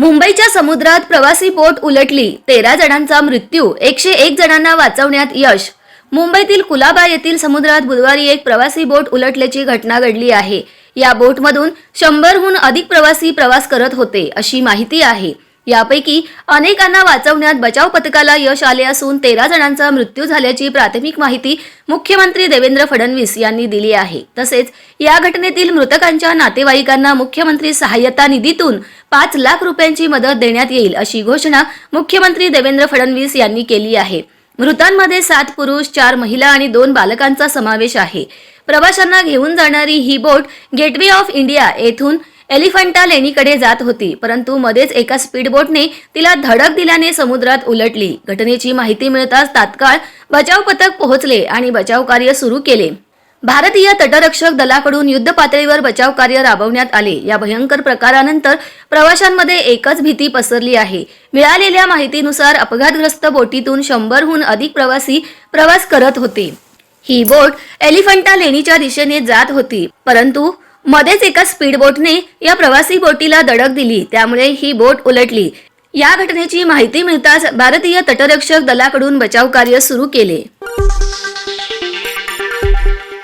मुंबईच्या समुद्रात प्रवासी बोट उलटली. तेरा जणांचा मृत्यू एकशे एक जणांना वाचवण्यात यश. मुंबईतील कुलाबा येथील समुद्रात बुधवारी एक प्रवासी बोट उलटल्याची घटना घडली आहे. या बोटमधून शंभरहून अधिक प्रवासी प्रवास करत होते अशी माहिती आहे. यापैकी अनेकांना वाचवण्यात बचाव पथकाला यश आले असून तेरा जणांचा मृत्यू झाल्याची प्राथमिक माहिती मुख्यमंत्री देवेंद्र फडणवीस यांनी दिली आहे. तसेच या घटनेतील मृतकांच्या नातेवाईकांना मुख्यमंत्री सहाय्यता निधीतून पाच लाख रुपयांची मदत देण्यात येईल अशी घोषणा मुख्यमंत्री देवेंद्र फडणवीस यांनी केली आहे. मृतांमध्ये सात पुरुष चार महिला आणि दोन बालकांचा समावेश आहे. प्रवाशांना घेऊन जाणारी ही बोट गेटवे ऑफ इंडिया येथून एलिफंटा लेणीकडे जात होती परंतु मध्येच एका स्पीडबोटने तिला धडक दिल्याने समुद्रात उलटली. घटनेची माहिती मिळताच तात्काळ बचाव पथक पोहोचले आणि बचाव कार्य सुरू केले. भारतीय तटरक्षक दलाकडून युद्ध पातळीवर बचाव कार्य राबवण्यात आले. या भयंकर प्रकारानंतर प्रवाशांमध्ये एकच भीती पसरली आहे. मिळालेल्या माहितीनुसार अपघातग्रस्त बोटीतून शंभरहून अधिक प्रवासी प्रवास करत होते. ही बोट एलिफंटा लेणीच्या दिशेने जात होती परंतु मध्येच एका स्पीड बोटने या प्रवासी बोटीला धडक दिली त्यामुळे ही बोट उलटली. या घटनेची माहिती मिळताच भारतीय तटरक्षक दलाकडून बचाव कार्य सुरू केले.